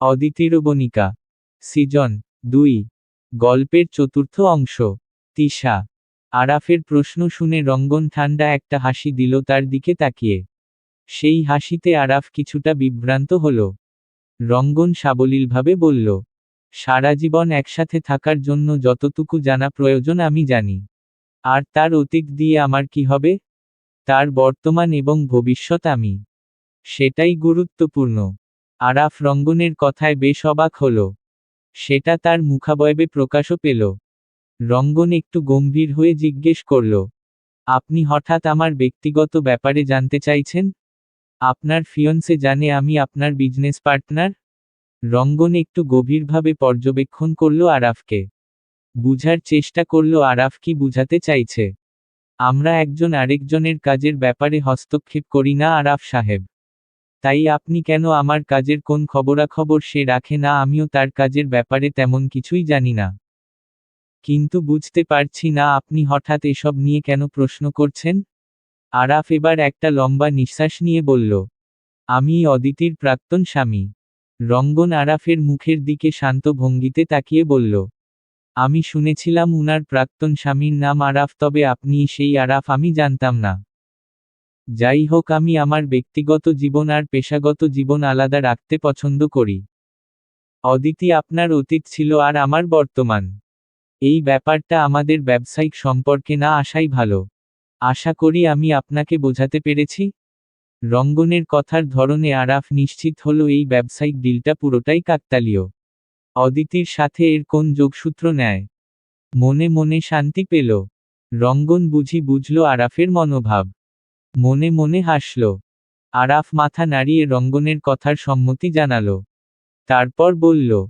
অদিতিরবণিকা, season, দুই, গল্পের চতুর্থ অংশ, তিশা, আরাফের প্রশ্ন শুনে রঙ্গন ঠান্ডা একটা হাসি দিল তার দিকে তাকিয়ে। সেই হাসিতে আরাফ কিছুটা বিভ্রান্ত হল। রঙ্গন সাবলীলভাবে বলল, সারা জীবন একসাথে থাকার জন্য যতটুকু জানা প্রয়োজন আমি জানি। আর তার অতীত দিয়ে আমার কি হবে? তার বর্তমান এবং ভবিষ্যৎ আমি। সেটাই গুরুত্বপূর্ণ। আরাফ রঙ্গনের কথায় বেশ অবাক হল। সেটা তার মুখাবয়বে প্রকাশও পেল। রঙ্গন একটু গম্ভীর হয়ে জিজ্ঞেস করল, আপনি হঠাৎ আমার ব্যক্তিগত ব্যাপারে জানতে চাইছেন? আপনার ফিয়ন্সে জানে আমি আপনার বিজনেস পার্টনার? রঙ্গন একটু গভীরভাবে পর্যবেক্ষণ করল আরাফকে। বুঝার চেষ্টা করল আরাফ কি বুঝাতে চাইছে। আমরা একজন আরেকজনের কাজের ব্যাপারে হস্তক্ষেপ করি না আরাফ সাহেব। তাই আপনি কেন আমার কাজের কোন খবরাখবর সে রাখে না, আমিও তার কাজের ব্যাপারে তেমন কিছুই জানি না। কিন্তু বুঝতে পারছি না, আপনি হঠাৎ এসব নিয়ে কেন প্রশ্ন করছেন? আরাফ এবার একটা লম্বা নিঃশ্বাস নিয়ে বলল, আমি অদিতির প্রাক্তন স্বামী। রঙ্গন আরাফের মুখের দিকে শান্ত ভঙ্গিতে তাকিয়ে বলল, আমি শুনেছিলাম উনার প্রাক্তন স্বামীর নাম আরাফ, তবে আপনি সেই আরাফ আমি জানতাম না। যাই হোক, আমি আমার ব্যক্তিগত জীবন আর পেশাগত জীবন আলাদা রাখতে পছন্দ করি। অদিতি আপনার অতীত ছিল আর আমার বর্তমান। এই ব্যাপারটা আমাদের ব্যবসায়িক সম্পর্কে না আসাই ভালো। আশা করি আমি আপনাকে বোঝাতে পেরেছি। রঙ্গনের কথার ধরনে আরাফ নিশ্চিত হলো এই ব্যবসায়িক ডিলটা পুরোটাই কাকতালীয়। অদিতির সাথে এর কোন যোগসূত্র নেয়? মনে মনে শান্তি পেল। রঙ্গন বুঝি বুঝল আরাফের মনোভাব। মনে মনে হাসল। আরাফ মাথা নাড়িয়ে রঙ্গনের কথার সম্মতি জানালো। তারপর বলল,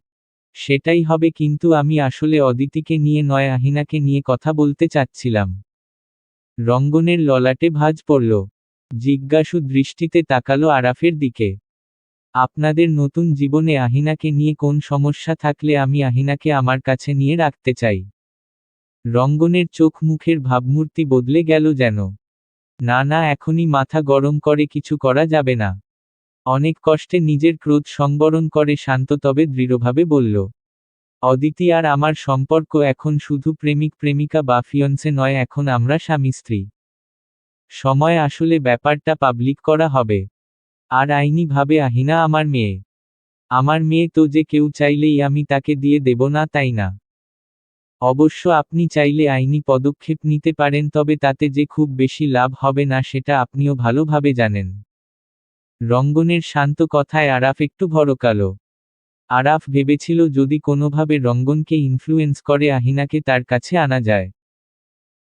সেটাই হবে কিন্তু আমি আসলে অদিতিকে নিয়ে নয় আহিনাকে নিয়ে কথা বলতে চাচ্ছিলাম। রঙ্গনের ললাটে ভাজ পড়ল। জিজ্ঞাসু দৃষ্টিতে তাকালো আরাফের দিকে। আপনাদের নতুন জীবনে আহিনাকে নিয়ে কোন সমস্যা থাকলে আমি আহিনাকে আমার কাছে নিয়ে রাখতে চাই? রঙ্গনের চোখ মুখের ভাবমূর্তি বদলে গেল যেন। না না, এখনই মাথা গরম করে কিছু করা যাবে না। অনেক কষ্টে নিজের ক্রোধ সংবরণ করে শান্ত তবে দৃঢ়ভাবে বলল, অদিতি আর আমার সম্পর্ক এখন শুধু প্রেমিক প্রেমিকা বা ফিয়ন্সে নয়, এখন আমরা স্বামী স্ত্রী। সময় আসলে ব্যাপারটা পাবলিক করা হবে। আর আইনিভাবে আহিনা আমার মেয়ে। আমার মেয়ে তো যে কেউ চাইলেই আমি তাকে দিয়ে দেব না, তাই না? অবশ্য আপনি চাইলে আইনি পদক্ষেপ নিতে পারেন, তবে তাতে যে খুব বেশি লাভ হবে না সেটা আপনিও ভালোভাবে জানেন। রঙ্গনের শান্ত কথায় আরাফ একটু ভরকালো। আরাফ ভেবেছিল যদি কোনোভাবে রঙ্গনকে ইনফ্লুয়েন্স করে, আহিনাকে তার কাছে আনা যায়।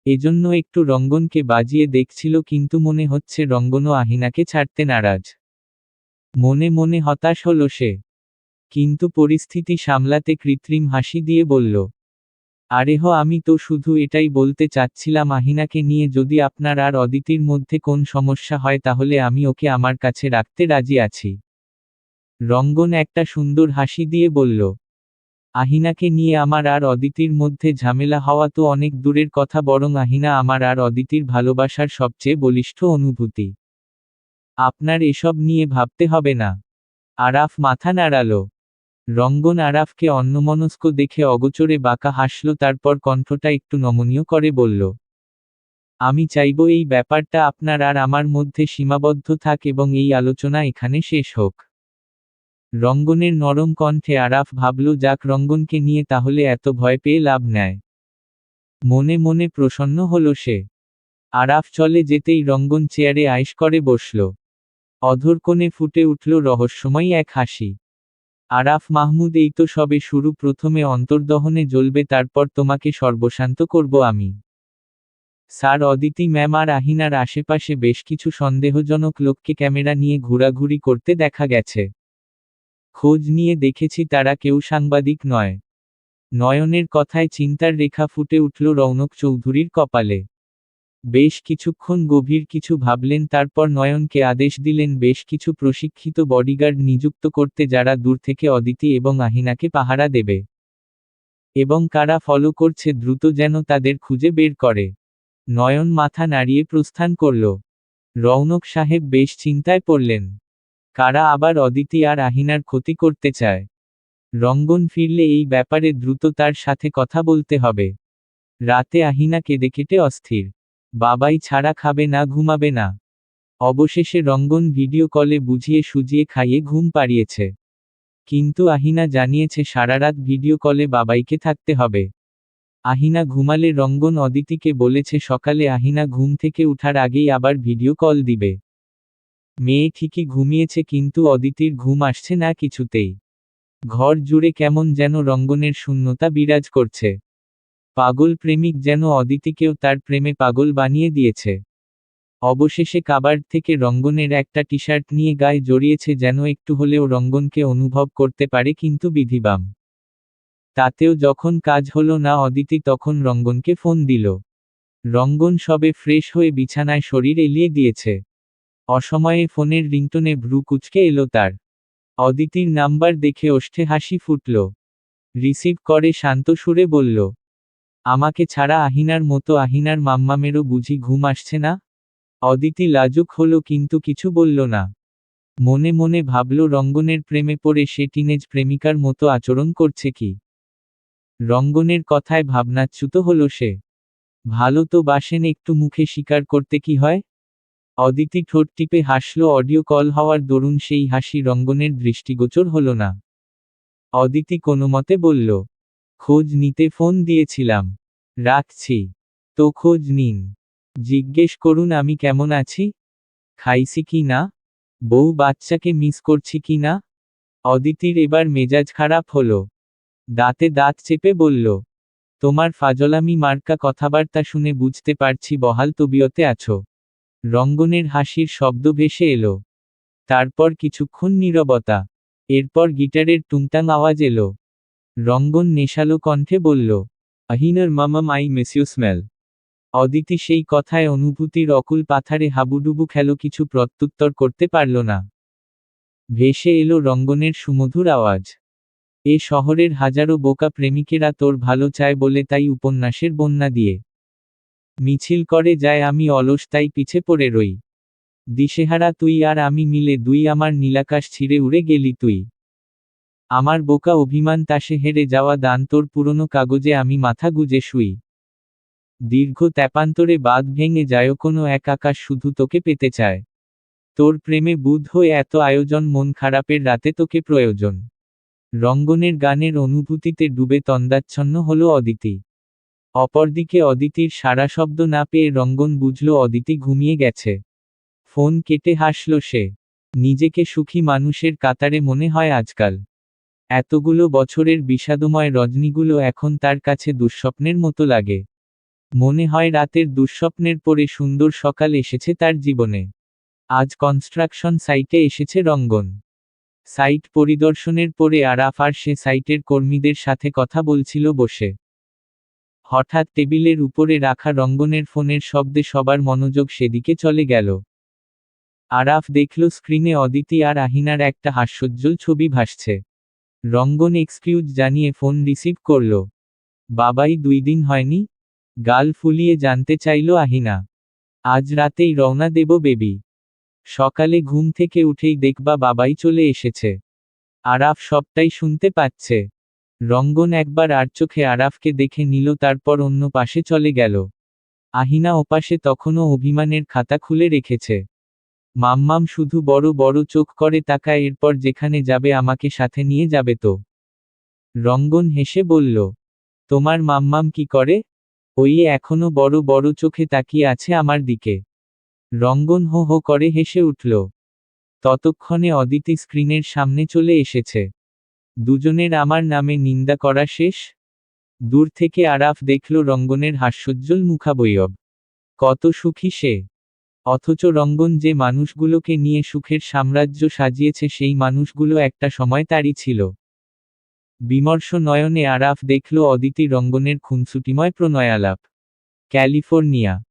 এজন্য একটু রঙ্গনকে বাজিয়ে দেখছিল, কিন্তু মনে হচ্ছে রঙ্গনও আহিনাকে ছাড়তে নারাজ। মনে মনে হতাশ হল সে। কিন্তু পরিস্থিতি সামলাতে কৃত্রিম হাসি দিয়ে বলল আরেহ আমি তো শুধু এটাই বলতে চাচ্ছিলাম আহিনাকে নিয়ে, যদি আপনার আর অদিতির মধ্যে কোন সমস্যা হয় তাহলে আমি ওকে আমার কাছে রাখতে রাজি আছি। রঙ্গন একটা সুন্দর হাসি দিয়ে বলল, আহিনাকে নিয়ে আমার আর অদিতির মধ্যে ঝামেলা হওয়া তো অনেক দূরের কথা, বরং আহিনা আমার আর অদিতির ভালোবাসার সবচেয়ে বলিষ্ঠ অনুভূতি। আপনার এসব নিয়ে ভাবতে হবে না। আরাফ মাথা নাড়ালো রঙ্গন আরাফকে অন্যমনস্ক দেখে অগোচরে বাঁকা হাসল, তারপর কণ্ঠটা একটু নমনীয় করে বলল, আমি চাইব এই ব্যাপারটা আপনার আর আমার মধ্যে সীমাবদ্ধ থাক এবং এই আলোচনা এখানে শেষ হোক। রঙ্গনের নরম কণ্ঠে আরাফ ভাবল, যাক, রঙ্গনকে নিয়ে তাহলে এত ভয় পেয়ে লাভ নেয় মনে মনে প্রসন্ন হল সে। আরাফ চলে যেতেই রঙ্গন চেয়ারে আয়েস করে বসল। অধর কোণে ফুটে উঠল রহস্যময় এক হাসি। আরাফ মাহমুদ এই তো সবে শুরু, প্রথমে অন্তর্দহনে জ্বলবে, তারপর তোমাকে সর্বশান্ত করব আমি। স্যার অদিতি ম্যাম আর আহিনার আশেপাশে বেশ কিছু সন্দেহজনক লোককে ক্যামেরা নিয়ে ঘোরাঘুরি করতে দেখা গেছে। খোঁজ নিয়ে দেখেছি তারা কেউ সাংবাদিক নয়। নয়নের কথায় চিন্তার রেখা ফুটে উঠল রৌনক চৌধুরীর কপালে। বেশ কিছুক্ষণ গভীর কিছু ভাবলেন, তারপর নয়নকে আদেশ দিলেন বেশ কিছু প্রশিক্ষিত বডিগার্ড নিযুক্ত করতে যারা দূর থেকে অদিতি এবং আহিনাকে পাহারা দেবে। এবং কারা ফলো করছে দ্রুত যেন তাদের খুঁজে বের করে। নয়ন মাথা নাড়িয়ে প্রস্থান করল। রৌনক সাহেব বেশ চিন্তায় পড়লেন। কারা আবার অদিতি আর আহিনার ক্ষতি করতে চায়? রঙ্গন ফিরলে এই ব্যাপারে দ্রুত তার সাথে কথা বলতে হবে। রাতে আহিনা কেঁদে কেটে অস্থির। বাবাই ছাড়া খাবে না, ঘুমাবে না। অবশেষে রঙ্গন ভিডিও কলে বুঝিয়ে সুজিয়ে খাইয়ে ঘুম পাড়িয়েছে। কিন্তু আহিনা জানিয়েছে, সারারাত ভিডিও কলে বাবাইকে থাকতে হবে। আহিনা ঘুমালে রঙ্গন অদিতিকে বলেছে, সকালে আহিনা ঘুম থেকে উঠার আগেই আবার ভিডিও কল দিবে। মেয়ে ঠিকই ঘুমিয়েছে, কিন্তু অদিতির ঘুম আসছে না কিছুতেই। ঘর জুড়ে কেমন যেন রঙ্গনের শূন্যতা বিরাজ করছে। পাগল প্রেমিক যেন অদিতিকেও তার প্রেমে পাগল বানিয়ে দিয়েছে। অবশেষে কাবার থেকে রঙ্গনের একটা টি শার্ট নিয়ে গায়ে জড়িয়েছে যেন একটু হলেও রঙ্গনকে অনুভব করতে পারে কিন্তু বিধিবাম। তাতেও যখন কাজ হলো না অদিতি তখন রঙ্গনকে ফোন দিল। রঙ্গন সবে ফ্রেশ হয়ে বিছানায় শরীর এলিয়ে দিয়েছে। অসময়ে ফোনের রিংটোনে ভ্রু কুচকে এলো তার। অদিতির নাম্বার দেখে ওষ্ঠে হাসি ফুটল। রিসিভ করে শান্ত সুরে বলল আমাকে ছাড়া আহিনার মতো আহিনার মাম্মামেরও বুঝি ঘুম আসছে না? অদিতি লাজুক হলো কিন্তু কিছু বলল না। মনে মনে ভাবল রঙ্গনের প্রেমে পড়ে সে টিনেজ প্রেমিকার মতো আচরণ করছে কি? রঙ্গনের কথায় ভাবনাচ্যুত হল সে। ভালো তো বাসেন একটু মুখে স্বীকার করতে কি হয়? অদিতি ঠোঁট টিপে হাসল, অডিও কল হওয়ার দরুন সেই হাসি রঙ্গনের দৃষ্টিগোচর হল না। অদিতি কোনো মতে বলল খোঁজ নিতে ফোন দিয়েছিলাম। রাখছি। তো খোঁজ নিন। জিজ্ঞেস করুন আমি কেমন আছি? খাইছি কি না? বউ বাচ্চাকে মিস করছি কি না? অদিতির এবার মেজাজ খারাপ হলো। দাঁতে দাঁত চেপে বলল, তোমার ফাজলামি মার্কা কথাবার্তা শুনে বুঝতে পারছি বহাল তবিয়তে আছো রঙ্গনের হাসির শব্দ ভেসে এলো। তারপর কিছুক্ষণ নীরবতা। এরপর গিটারের টুংটাং আওয়াজ এলো। রঙ্গন নেশালো কণ্ঠে বলল, আহিনার মামাম I miss you smell. Aditi সেই কথায় অনুভূতির অকুল পাথারে হাবুডুবু খেল কিছু প্রত্যুত্তর করতে পারল না। ভেসে এলো রঙ্গনের সুমধুর আওয়াজ। এ শহরের হাজারো বোকা প্রেমিকেরা তোর ভালো চায় বলে তাই উপন্যাসের বন্যা দিয়ে। মিছিল করে যায় আমি অলস তাই পিছে পড়ে রই। দিশেহারা তুই আর আমি মিলে দুই আমার নীলাকাশ ছিঁড়ে উড়ে গেলি তুই। আমার বোকা অভিমান তাসে হেরে যাওয়া দান তোর পুরনো কাগজে আমি মাথা গুজে শুই। দীর্ঘ ত্যাপান্তরে বাদ ভেঙে যায় কোনো এক আকাশ শুধু তোকে পেতে চায়। তোর প্রেমে বুধ হয়ে এত আয়োজন, মন খারাপের রাতে তোকে প্রয়োজন। রঙ্গনের গানের অনুভূতিতে ডুবে তন্দাচ্ছন্ন হল অদিতি। অপরদিকে অদিতির সারা শব্দ না পেয়ে রঙ্গন বুঝল অদিতি ঘুমিয়ে গেছে। ফোন কেটে হাসল সে। নিজেকে সুখী মানুষের কাতারে মনে হয় আজকাল। এতগুলো বছরের বিষাদময় রজনীগুলো এখন তার কাছে দুঃস্বপ্নের মতো লাগে। মনে হয় রাতের দুঃস্বপ্নের পরে সুন্দর সকাল এসেছে তার জীবনে। আজ কনস্ট্রাকশন সাইটে এসেছে রঙ্গন। সাইট পরিদর্শনের পরে আরাফ আর সে সাইটের কর্মীদের সাথে কথা বলছিল বসে। হঠাৎ টেবিলের উপরে রাখা রঙ্গনের ফোনের শব্দে সবার মনোযোগ সেদিকে চলে গেল। আরাফ দেখল স্ক্রিনে অদিতি আর আহিনার একটা হাস্যোজ্জ্বল ছবি ভাসছে। রঙ্গন এক্সকিউজ জানিয়ে ফোন রিসিভ করল। বাবাই দুই দিন হয়নি, গাল ফুলিয়ে জানতে চাইল আহিনা। আজ রাতেই রওনা দেব বেবি। সকালে ঘুম থেকে উঠেই দেখবা বাবাই চলে এসেছে। আরাফ সবটাই শুনতে পাচ্ছে। রঙ্গন একবার আর চোখে আরাফকে দেখে নিল, তারপর অন্য পাশে চলে গেল। আহিনা ওপাশে তখনও অভিমানের খাতা খুলে রেখেছে। মাম্মাম শুধু বড় বড় চোখ করে তাকায়, এরপর যেখানে যাবে আমাকে সাথে নিয়ে যাবে তো? রঙ্গন হেসে বলল, তোমার মাম্মাম কি করে? ওই এখনও বড় বড় চোখে তাকিয়ে আছে আমার দিকে। রঙ্গন হো হো করে হেসে উঠল, ততক্ষণে অদিতি স্ক্রিনের সামনে চলে এসেছে। দুজনের আমার নামে নিন্দা করা শেষ। দূর থেকে আরাফ দেখল রঙ্গনের হাস্যোজ্জ্বল মুখাবয়ব। কত সুখী সে। অথচ রঙ্গন যে মানুষগুলোকে নিয়ে সুখের সাম্রাজ্য সাজিয়েছে সেই মানুষগুলো একটা সময় তারই ছিল। বিমর্ষ নয়নে আরাফ দেখল অদিতি রঙ্গনের খুনসুটিময় প্রণয়ালাপ। ক্যালিফোর্নিয়া।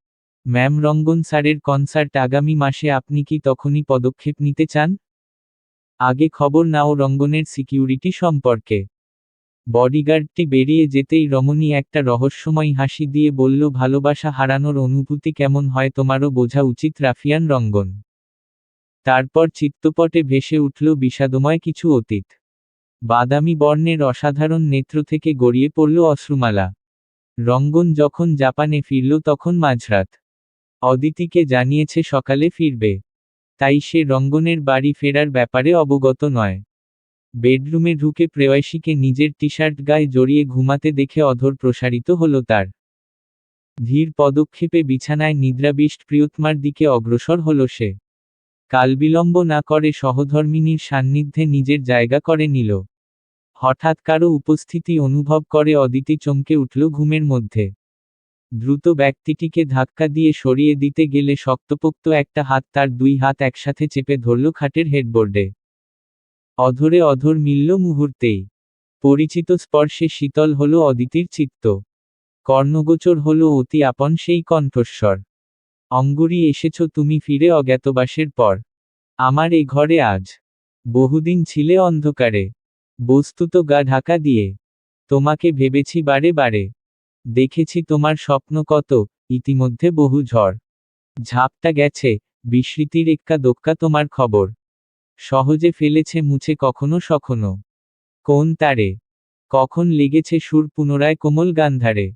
ম্যাম রঙ্গন স্যারের কনসার্ট আগামী মাসে আপনি কি তখনই পদক্ষেপ নিতে চান? আগে খবর নাও রঙ্গনের সিকিউরিটি সম্পর্কে। বডিগার্ডটি বেরিয়ে যেতেই রমণী একটা রহস্যময় হাসি দিয়ে বলল, ভালোবাসা হারানোর অনুভূতি কেমন হয় তোমারও বোঝা উচিত, রাফিয়ান রঙ্গন। তারপর চিত্তপটে ভেসে উঠল বিষাদময় কিছু অতীত। বাদামি বর্ণের অসাধারণ নেত্র থেকে গড়িয়ে পড়ল অশ্রুমালা। রঙ্গন যখন জাপানে ফিরল তখন মাঝরাত। অদিতিকে জানিয়েছে সকালে ফিরবে। তাই সে রঙ্গনের বাড়ি ফেরার ব্যাপারে অবগত নয়। বেডরুমে ঢুকে প্রেয়সীকে নিজের টি শার্ট গায়ে জড়িয়ে ঘুমাতে দেখে অধর প্রসারিত হল তার। ধীর পদক্ষেপে বিছানায় নিদ্রাবিষ্ট প্রিয়তমার দিকে অগ্রসর হল সে। কালবিলম্ব না করে সহধর্মিনীর সান্নিধ্যে নিজের জায়গা করে নিল। হঠাৎ কারও উপস্থিতি অনুভব করে অদিতি চমকে উঠল ঘুমের মধ্যে। দ্রুত ব্যক্তিটিকে ধাক্কা দিয়ে সরিয়ে দিতে গেলে শক্তপোক্ত একটা হাত তার দুই হাত একসাথে চেপে ধরল খাটের হেডবোর্ডে। অধরে অধর মিলল মুহূর্তেই। পরিচিত স্পর্শে শীতল হল অদিতির চিত্ত। কর্ণগোচর হল অতি আপন সেই কণ্ঠস্বর। অঙ্গুরি, এসেছ তুমি ফিরে অজ্ঞাতবাসের পর। আমার এ ঘরে আজ। বহুদিন ছিলে অন্ধকারে। বস্তুত গা ঢাকা দিয়ে। তোমাকে ভেবেছি বারে বারে। দেখেছি তোমার স্বপ্ন কত, ইতিমধ্যে বহু ঝড়। ঝাপটা গেছে, বিস্মৃতির এক্কা দোক্কা তোমার খবর। সহজে ফেলেছে মুছে কখনো সখনো। কোন তারে? কখন লেগেছে সুর পুনরায় কোমল গান্ধারে?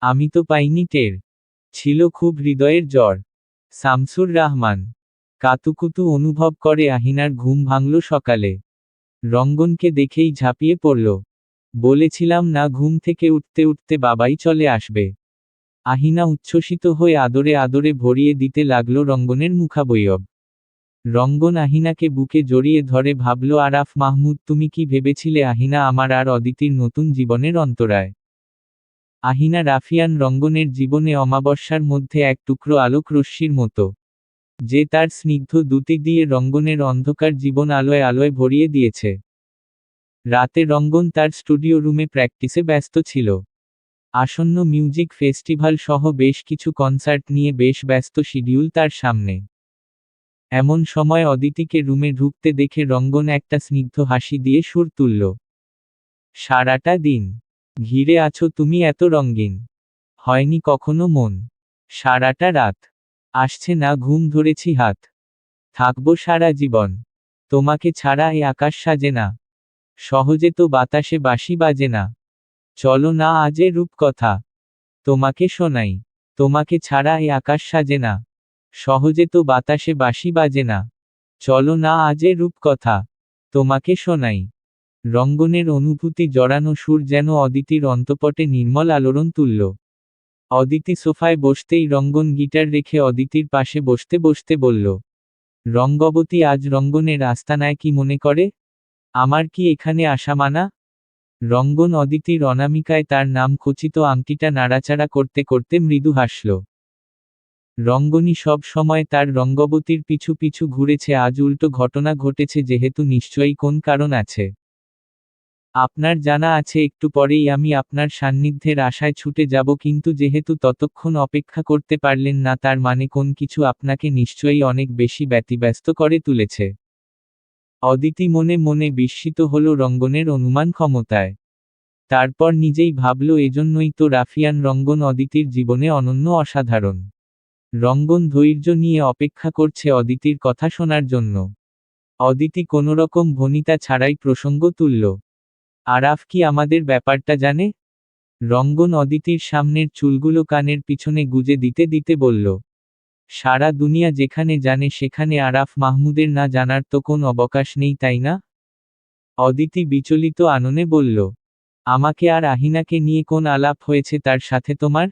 আমি তো পাইনি টের। ছিল খুব হৃদয়ের জ্বর। শামসুর রহমান। কাতুকুতু অনুভব করে আহিনার ঘুম ভাঙল সকালে। রঙ্গনকে দেখেই ঝাঁপিয়ে পড়ল। বলেছিলাম, না, ঘুম থেকে উঠতে উঠতে বাবাই চলে আসবে। আহিনা উচ্ছ্বসিত হয়ে আদরে আদরে ভরিয়ে দিতে লাগল রঙ্গনের মুখাবয়ব। রঙ্গন আহিনাকে বুকে জড়িয়ে ধরে ভাবল, আরাফ মাহমুদ, তুমি কি ভেবেছিলে আহিনা আমার আর অদিতির নতুন জীবনের অন্তরায়? আহিনা রাফিয়ান রঙ্গনের জীবনে অমাবস্যার মধ্যে এক টুকরো আলোক রশ্মির মতো, যে তার স্নিগ্ধ দুটি দিয়ে রঙ্গনের অন্ধকার জীবন আলোয় আলোয় ভরিয়ে দিয়েছে। রাতে রঙ্গন তার স্টুডিও রুমে প্র্যাকটিসে ব্যস্ত ছিল। আসন্ন মিউজিক ফেস্টিভ্যাল সহ বেশ কিছু কনসার্ট নিয়ে বেশ ব্যস্ত শিডিউল তার সামনে। এমন সময় অদিতিকে রুমে ঢুকতে দেখে রঙ্গন একটা স্নিগ্ধ হাসি দিয়ে সুর তুলল। সারাটা দিন। ঘিরে আছো তুমি এত রঙ্গিন। হয়নি কখনো মন। সারাটা রাত। আসছে না ঘুম ধরেছি হাত। থাকব সারা জীবন। তোমাকে ছাড়া এ আকাশ সাজে না। সহজে তো বাতাসে বাসি বাজে না। চলো না আজে রূপকথা। তোমাকে শোনাই। তোমাকে ছাড়া এ আকাশ সাজে না। সহজে তো বাতাসে বাঁশি বাজে না। চলো না আজে রূপকথা। তোমাকে শোনাই। রঙ্গনের অনুভূতি জড়ানো সুর যেন অদিতির অন্তপটে নির্মল আলোড়ন তুলল অদিতি সোফায় বসতেই রঙ্গন গিটার রেখে অদিতির পাশে বসতে বসতে বলল, রঙ্গবতী, আজ রঙ্গনের আস্তানায় কি মনে করে? আমার কি এখানে আসা মানা? রঙ্গন অদিতির অনামিকায় তার নাম খচিত আংটিটা নাড়াচাড়া করতে করতে মৃদু হাসল। রঙ্গনী সব সময় তার রঙ্গবতীর পিছু পিছু ঘুরেছে, আজ উল্টো ঘটনা ঘটেছে যেহেতু নিশ্চয়ই কোন কারণ আছে। আপনার জানা আছে, একটু পরেই আমি আপনার সান্নিধ্যের আশায় ছুটে যাব, কিন্তু যেহেতু ততক্ষণ অপেক্ষা করতে পারলেন না, তার মানে কোন কিছু আপনাকে নিশ্চয়ই অনেক বেশি ব্যতিব্যস্ত করে তুলেছে। অদিতি মনে মনে বিস্মিত হল রঙ্গনের অনুমান ক্ষমতায়। তারপর নিজেই ভাবল, এজন্যই তো রাফিয়ান রঙ্গন অদিতির জীবনে অনন্য অসাধারণ। রঙ্গন ধৈর্য নিয়ে অপেক্ষা করছে অদিতির কথা শোনার জন্য। অদিতি কোনোরকম ভনিতা ছাড়াই প্রসঙ্গ তুলল। আরাফ কি আমাদের ব্যাপারটা জানে? রঙ্গন অদিতির সামনের চুলগুলো কানের পিছনে গুজে দিতে দিতে বলল, সারা দুনিয়া যেখানে জানে সেখানে আরাফ মাহমুদের না জানার তো কোন অবকাশ নেই, তাই না? অদিতি বিচলিত আননে বলল, আমাকে আর আহিনাকে নিয়ে কোন আলাপ হয়েছে তার সাথে তোমার?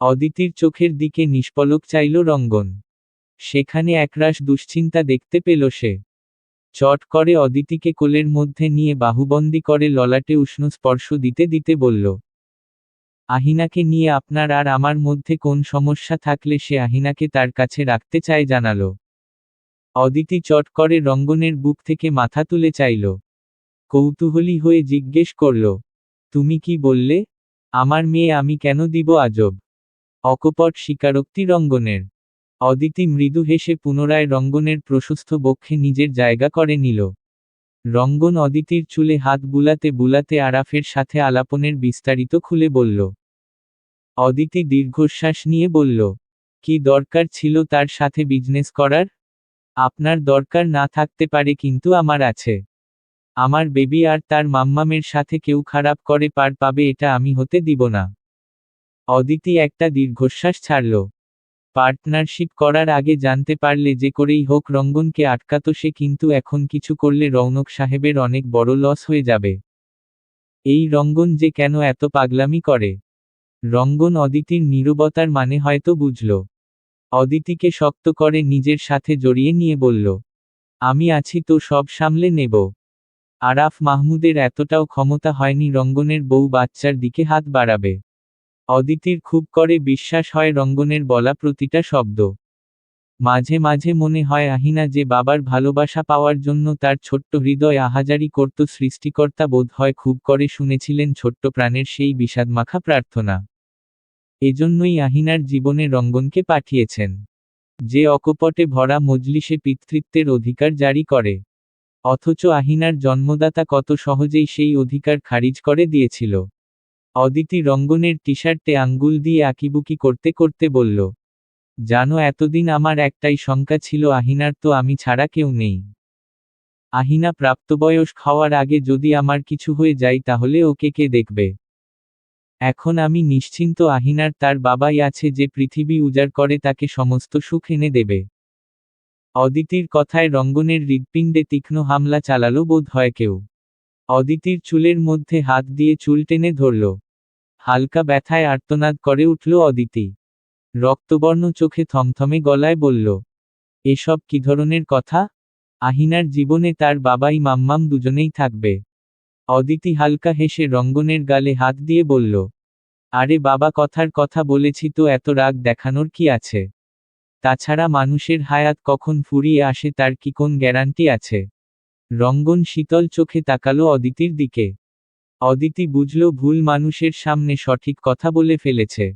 অদিতির চোখের দিকে নিষ্পলক চাইল রঙ্গন। সেখানে একরাশ দুশ্চিন্তা দেখতে পেল সে। চট করে অদিতিকে কোলের মধ্যে নিয়ে বাহুবন্দি করে ললাটে উষ্ণ স্পর্শ দিতে দিতে বলল, আহিনাকে নিয়ে আপনার আর আমার মধ্যে কোন সমস্যা থাকলে সে আহিনাকে তার কাছে রাখতে চায়? জানাল। অদিতি চট করে রঙ্গনের বুক থেকে মাথা তুলে চাইল। কৌতূহলী হয়ে জিজ্ঞেস করল, তুমি কি বললে? আমার মেয়ে আমি কেন দিব আজব? অকপট স্বীকারোক্তি রঙ্গনের। অদিতি মৃদু হেসে পুনরায় রঙ্গনের প্রশস্ত বক্ষে নিজের জায়গা করে নিল। রঙ্গন অদিতির চুলে হাত বুলাতে বুলাতে আরাফের সাথে আলাপনের বিস্তারিত খুলে বলল, অদিতি দীর্ঘশ্বাস নিয়ে বলল, কি দরকার ছিল তার সাথে বিজনেস করার? আপনার দরকার না থাকতে পারে কিন্তু আমার আছে। আমার বেবি আর তার মাম্মামের সাথে কেউ খারাপ করে পার পাবে এটা আমি হতে দিব না। অদিতি একটা দীর্ঘশ্বাস ছাড়ল। পার্টনারশিপ করার আগে জানতে পারলে যে করেই হোক রঙ্গনকে আটকাতো সে কিন্তু এখন কিছু করলে রৌনক সাহেবের অনেক বড় লস হয়ে যাবে। এই রঙ্গন যে কেন এত পাগলামি করে? রঙ্গন অদিতির নীরবতার মানে হয়তো বুঝল। অদিতিকে শক্ত করে নিজের সাথে জড়িয়ে নিয়ে বলল, আমি আছি তো সব সামলে নেব। আরাফ মাহমুদের এতটাও ক্ষমতা হয়নি রঙ্গনের বউ বাচ্চার দিকে হাত বাড়াবে। অদিতির খুব করে বিশ্বাস হয় রঙ্গনের বলা প্রতিটা শব্দ। মাঝে মাঝে মনে হয় আহিনা যে বাবার ভালোবাসা পাওয়ার জন্য তার ছোট্ট হৃদয় আহাজারি করত সৃষ্টিকর্তা বোধ হয় খুব করে শুনেছিলেন ছোট্ট প্রাণের সেই বিষাদমাখা প্রার্থনা। এজন্যই আহিনার জীবনে রঙ্গনকে পাঠিয়েছেন। যে অকপটে ভরা মজলিসে পিতৃত্বের অধিকার জারি করে। অথচ আহিনার জন্মদাতা কত সহজেই সেই অধিকার খারিজ করে দিয়েছিল। অদিতি রঙ্গনের টি শার্টে আঙ্গুল দিয়ে আঁকিবুকি করতে করতে বলল, জানো, এতদিন আমার একটাই শঙ্কা ছিল আহিনার, তো আমি ছাড়া কেউ নেই। আহিনা প্রাপ্তবয়স খাওয়ার আগে যদি আমার কিছু হয়ে যায় তাহলে ওকে কে দেখবে? এখন আমি নিশ্চিন্ত আহিনার তার বাবাই আছে যে পৃথিবী উজাড় করে তাকে সমস্ত সুখ এনে দেবে। অদিতির কথায় রঙ্গনের হৃৎপিণ্ডে তীক্ষ্ণ হামলা চালালো বোধ হয় কেউ। অদিতির চুলের মধ্যে হাত দিয়ে চুল টেনে ধরল হালকা ব্যথায় আর্তনাদ করে উঠল অদিতি। রক্তবর্ণ চোখে থমথমে গলায় বলল, এসব কি ধরনের কথা? আহিনার জীবনে তার বাবাই মাম্মাম দুজনেই থাকবে অদিতি হালকা হেসে রঙ্গনের গালে হাত দিয়ে বলল, আরে বাবা, কথার কথা বলেছি তো এত রাগ দেখানোর কি আছে? তাছাড়া মানুষের হায়াত কখন ফুরিয়ে আসে তার কি কোন গ্যারান্টি আছে রঙ্গন শীতল চোখে তাকালো অদিতির দিকে। অদিতি বুঝল ভুল মানুষের সামনে সঠিক কথা বলে ফেলেছে।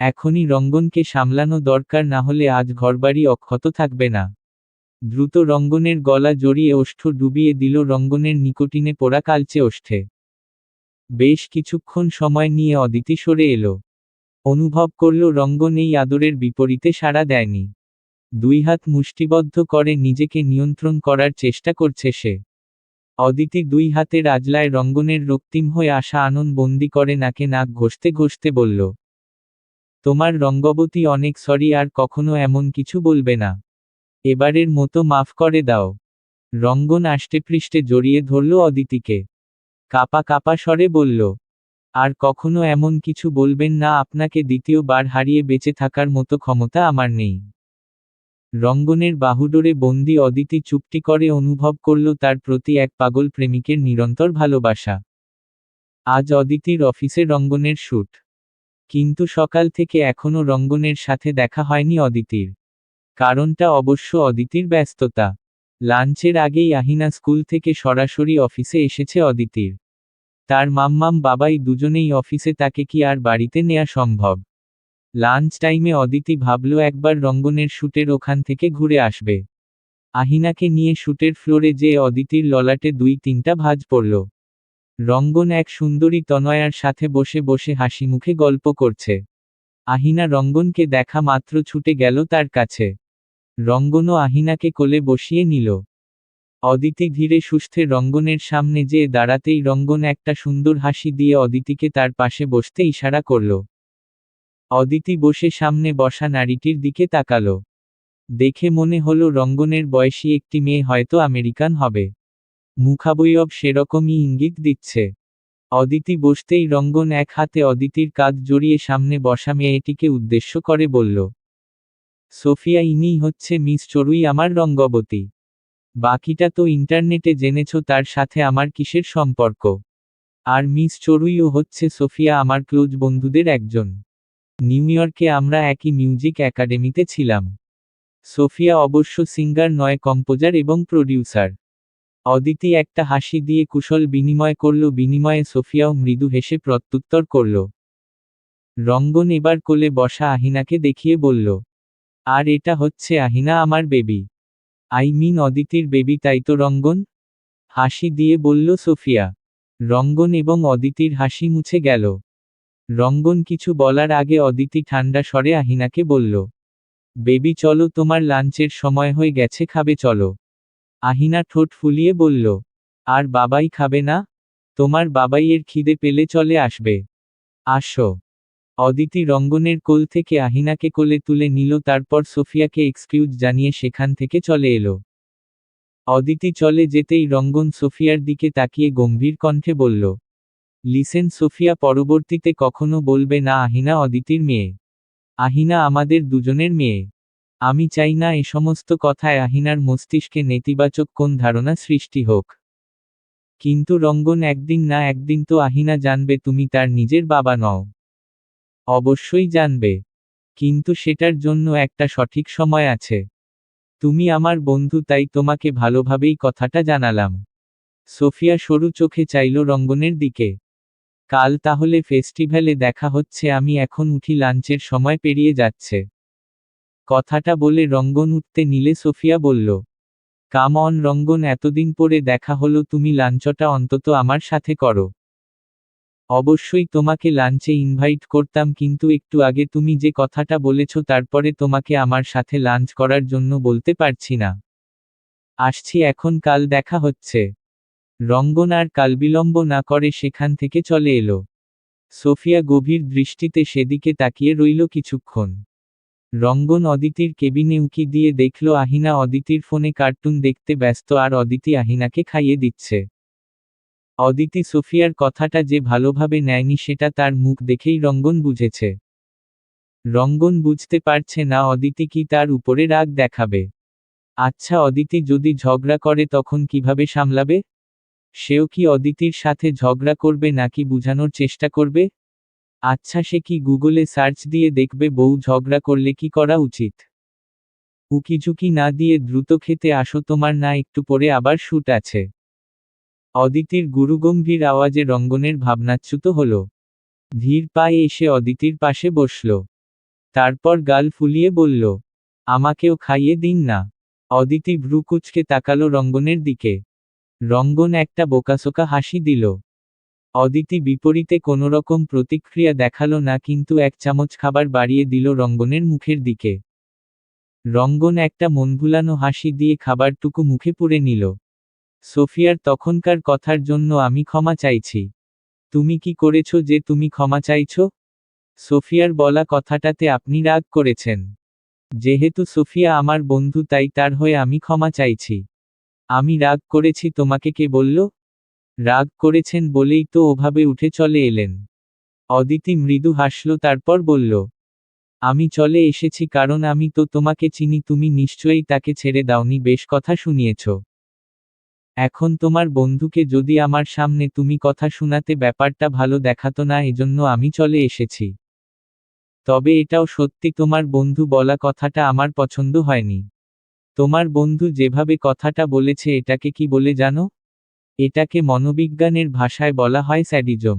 এখনই রঙ্গনকে সামলানো দরকার না হলে আজ ঘরবাড়ি অক্ষত থাকবে না। দ্রুত রঙ্গনের গলা জড়িয়ে ওষ্ঠ ডুবিয়ে দিল রঙ্গনের নিকটিনে পোড়া কালচে ওষ্ঠে। বেশ কিছুক্ষণ সময় নিয়ে অদিতি সরে এলো। অনুভব করল রঙ্গন এই আদরের বিপরীতে সাড়া দেয়নি। দুই হাত মুষ্টিবদ্ধ করে নিজেকে নিয়ন্ত্রণ করার চেষ্টা করছে সে। অদিতি দুই হাতে রাজলায় রঙ্গনের রক্তিম হয়ে আসা আনন্দ বন্দি করে নাকে নাক ঘষতে ঘষতে বলল, তোমার রঙ্গবতী অনেক সরি আর কখনো এমন কিছু বলবে না। এবারের মতো মাফ করে দাও রঙ্গন আষ্টেপৃষ্ঠে জড়িয়ে ধরল অদিতিকে। কাপা কাপা স্বরে বলল, আর কখনো এমন কিছু বলবেন না, আপনাকে দ্বিতীয়বার হারিয়ে বেঁচে থাকার মতো ক্ষমতা আমার নেই। রঙ্গনের বাহুডোরে বন্দি অদিতি চুপটি করে অনুভব করল তার প্রতি এক পাগল প্রেমিকের নিরন্তর ভালোবাসা। আজ অদিতির অফিসে রঙ্গনের শ্যুট কিন্তু সকাল থেকে এখনও রঙ্গনের সাথে দেখা হয়নি অদিতির। কারণটা অবশ্য অদিতির ব্যস্ততা। লাঞ্চের আগেই আহিনা স্কুল থেকে সরাসরি অফিসে এসেছে অদিতির। তার মাম্মাম বাবাই দুজনেই অফিসে তাকে কি আর বাড়িতে নেয়া সম্ভব? লাঞ্চ টাইমে অদিতি ভাবল একবার রঙ্গনের শ্যুটের ওখান থেকে ঘুরে আসবে। আহিনাকে নিয়ে শ্যুটের ফ্লোরে যে অদিতির ললাটে দুই তিনটা ভাজ পড়ল। রঙ্গন এক সুন্দরী তনয়ার সাথে বসে বসে হাসি মুখে গল্প করছে। আহিনা রঙ্গনকে দেখা মাত্র ছুটে গেল তার কাছে। রঙ্গনও আহিনাকে কোলে বসিয়ে নিল। অদিতি ধীরে সুস্থে রঙ্গনের সামনে যেয়ে দাঁড়াতেই রঙ্গন একটা সুন্দর হাসি দিয়ে অদিতিকে তার পাশে বসতে ইশারা করল। অদিতি বসে সামনে বসা নারীটির দিকে তাকালো। দেখে মনে হলো রঙ্গনের বয়সী একটি মেয়ে হয়তো আমেরিকান হবে। মুখাবয়ব সেরকমই ইঙ্গিত দিচ্ছে। অদিতি বসতেই রঙ্গন এক হাতে অদিতির কাঁধ জড়িয়ে সামনে বসা মেয়েটিকে উদ্দেশ্য করে বলল, সোফিয়া, ইনিই হচ্ছে মিস চড়ুই আমার রঙ্গবতী। বাকিটা তো ইন্টারনেটে জেনেছ তার সাথে আমার কিসের সম্পর্ক। আর মিস চড়ুইও হচ্ছে সোফিয়া আমার ক্লোজ বন্ধুদের একজন। নিউ ইয়র্কে আমরা একই মিউজিক একাডেমিতে ছিলাম। সোফিয়া অবশ্য সিঙ্গার, নয় কম্পোজার এবং প্রডিউসার। অদিতি একটা হাসি দিয়ে কুশল বিনিময় করল, বিনিময়ে সোফিয়াও মৃদু হেসে প্রত্যুত্তর করল। রঙ্গন এবার কোলে বসা আহিনাকে দেখিয়ে বলল, আর এটা হচ্ছে আহিনা আমার বেবি। আই মিন অদিতির বেবি, তাই তো রঙ্গন? হাসি দিয়ে বলল সোফিয়া। রঙ্গন এবং অদিতির হাসি মুছে গেল। রঙ্গন কিছু বলার আগে অদিতি ঠান্ডা স্বরে আহিনাকে বলল, বেবি, চলো, তোমার লাঞ্চের সময় হয়ে গেছে, খাবে, চলো। আহিনা ঠোঁট ফুলিয়ে বলল, আর বাবাই খাবে না? তোমার বাবাই এর খিদে পেলে চলে আসবে। আসো। অদিতি রঙ্গনের কোল থেকে আহিনাকে কোলে তুলে নিল, তারপর সোফিয়াকে এক্সকিউজ জানিয়ে সেখান থেকে চলে এলো। অদিতি চলে যেতেই রঙ্গন সোফিয়ার দিকে তাকিয়ে গম্ভীর কণ্ঠে বলল লিসেন সোফিয়া পরবর্তীতে কখনো বলবে না আহিনা অদিতির মেয়ে। আহিনা আমাদের দুজনের মেয়ে। আমি চাই না এ সমস্ত কথায় আহিনার মস্তিষ্কে নেতিবাচক কোন ধারণা সৃষ্টি হোক। কিন্তু রঙ্গন একদিন না একদিন তো আহিনা জানবে তুমি তার নিজের বাবা নও। অবশ্যই জানবে। কিন্তু সেটার জন্য একটা সঠিক সময় আছে। তুমি আমার বন্ধু তাই তোমাকে ভালোভাবেই কথাটা জানালাম। সোফিয়া সরু চোখে চাইল রঙ্গনের দিকে। কাল তাহলে ফেস্টিভ্যালে দেখা হচ্ছে আমি এখন উঠি লাঞ্চের সময় পেরিয়ে যাচ্ছে। কথাটা বলে রঙ্গন উঠতে নিলে সোফিয়া বলল, কাম অন রঙ্গন, এতদিন পরে দেখা হলো, তুমি লাঞ্চটা অন্তত আমার সাথে করো। অবশ্যই তোমাকে লাঞ্চে ইনভাইট করতাম, কিন্তু একটু আগে তুমি যে কথাটা বলেছ, তারপরে তোমাকে আমার সাথে লাঞ্চ করার জন্য বলতে পারছি না। আসছি এখন, কাল দেখা হচ্ছে। রঙ্গন আর কালবিলম্ব না করে সেখান থেকে চলে এলো। সোফিয়া গভীর দৃষ্টিতে সেদিকে তাকিয়ে রইল কিছুক্ষণ। রঙ্গন অদিতির কেবিনে উকি দিয়ে দেখল আহিনা অদিতির ফোনে কার্টুন দেখতে ব্যস্ত আর অদিতি আহিনাকে খাইয়ে দিচ্ছে। অদিতি সোফিয়ার কথাটা যে ভালোভাবে নেয়নি সেটা তার মুখ দেখেই রঙ্গন বুঝেছে। রঙ্গন বুঝতে পারছে না অদিতি কি তার উপরে রাগ দেখাবে। আচ্ছা অদিতি যদি ঝগড়া করে তখন কীভাবে সামলাবে? সেও কি অদিতির সাথে ঝগড়া করবে নাকি বুঝানোর চেষ্টা করবে? আচ্ছা সে কি গুগলে সার্চ দিয়ে দেখবে বউ ঝগড়া করলে কি করা উচিত? উকিঝুঁকি না দিয়ে দ্রুত খেতে আসো, তোমার না একটু পরে আবার শুট আছে। অদিতির গুরুগম্ভীর আওয়াজে রঙ্গনের ভাবনাচ্যুত হল। ধীর পায়ে এসে অদিতির পাশে বসল। তারপর গাল ফুলিয়ে বলল, আমাকেও খাইয়ে দিন না। অদিতি ভ্রুকুচকে তাকালো রঙ্গনের দিকে। রঙ্গন একটা বোকাসোকা হাসি দিল। অদিতি বিপরীতে কোনোরকম প্রতিক্রিয়া দেখাল না, কিন্তু এক চামচ খাবার বাড়িয়ে দিল রঙ্গনের মুখের দিকে। রঙ্গন একটা মনভুলানো হাসি দিয়ে খাবারটুকু মুখে পুরে নিল। সোফিয়ার তখনকার কথার জন্য আমি ক্ষমা চাইছি। তুমি কি করেছ যে তুমি ক্ষমা চাইছ? সোফিয়ার বলা কথাটাতে আপনি রাগ করেছেন। যেহেতু সোফিয়া আমার বন্ধু, তাই তার হয়ে আমি ক্ষমা চাইছি। আমি রাগ করেছি, তোমাকে কে বলল? রাগ করেছেন বলেই তো ওভাবে উঠে চলে এলেন। অদিতি মৃদু হাসল, তারপর বলল, আমি চলে এসেছি কারণ আমি তো তোমাকে চিনি, তুমি নিশ্চয়ই তাকে ছেড়ে দাওনি, বেশ কথা শুনিয়েছ। এখন তোমার বন্ধুকে যদি আমার সামনে তুমি কথা শোনাতে ব্যাপারটা ভালো দেখাতো না, এজন্য আমি চলে এসেছি। তবে এটাও সত্যি, তোমার বন্ধু বলা কথাটা আমার পছন্দ হয়নি। তোমার বন্ধু যেভাবে কথাটা বলেছে এটাকে কি বলে জানো? এটাকে মনোবিজ্ঞানের ভাষায় বলা হয় স্যাডিজম।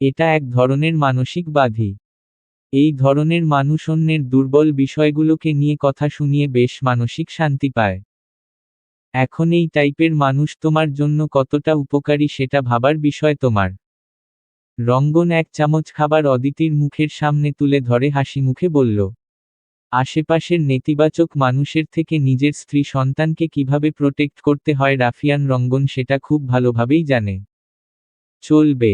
এটা এক ধরনের মানসিক বাধি। এই ধরনের মানুষ অন্যের দুর্বল বিষয়গুলোকে নিয়ে কথা শুনিয়ে বেশ মানসিক শান্তি পায়। এখন এই টাইপের মানুষ তোমার জন্য কতটা উপকারী সেটা ভাবার বিষয় তোমার। রঙ্গন এক চামচ খাবার অদিতির মুখের সামনে তুলে ধরে হাসি মুখে বলল আশেপাশের নেতিবাচক মানুষের থেকে নিজের স্ত্রী সন্তানকে কীভাবে প্রোটেক্ট করতে হয় রাফিয়ান রঙ্গন সেটা খুব ভালোভাবেই জানে। চলবে।